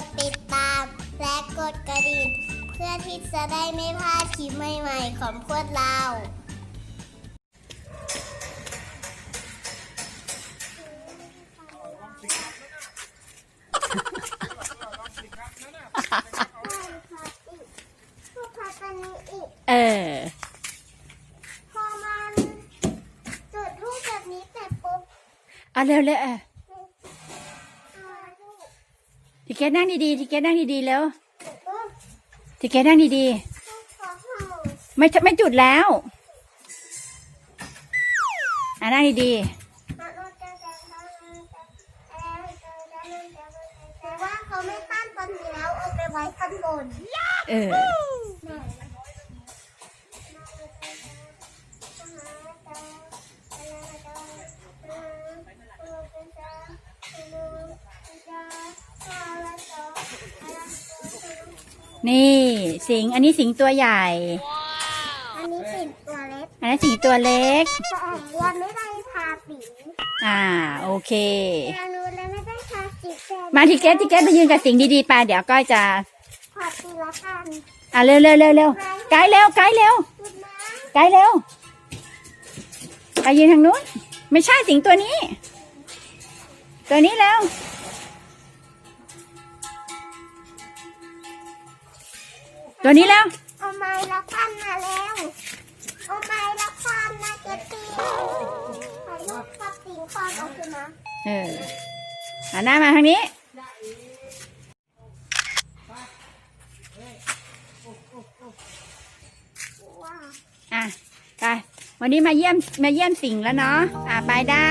ดติดตาม และกดกระดิ่งเพื่อที่จะได้ไม่พลาดคลิปใหม่ๆของพวกเราเออ พอมันจุดทูบแบบนี้เสร็จปุ๊บเอาเร็วเร็วเออ ทีเกตนั่งดีๆทีเกตนั่งดีๆแล้วปุ๊บทีเกตนั่งดีลูกขอเข้าๆไม่ไม่จุดแล้วอะนั่งดีแต่ว่าเขาไม่ตั้งตอนนี้แล้วเอาไปไว้ข้างบนๆเออ นี่สิง อันนี้สิงตัวใหญ่ อันนี้สิงตัวเล็กอันนั้นสิงตัวเล็ก แต่ยังไม่ได้ทาสีอ่า โอเคแต่รู้แล้วไม่ได้ทาสีแต่มาทีเกตทีเกตมายืนกับสิงดีๆไปเดี๋ยวก้อยจะ ขอตีละกันอะเร็วเร็วเร็วเร็วไกด์เร็วไกด์เร็วจุดนะไกด์เร็วไปยืนทางนู้น ไม่ใช่สิงตัวนี้ ตัวนี้แล้ว ตัวนี้แล้วเอาไม้ละพันมาแล้วเอาไม้ละพันนะเจตีถ่ายรูปกับสิงคอนเอาคืนนะเออหันหน้ามาทางนี้ว้าวอะไปวันนี้มาเยี่ยมมาเยี่ยมสิงห์แล้วเนาะอะไปได้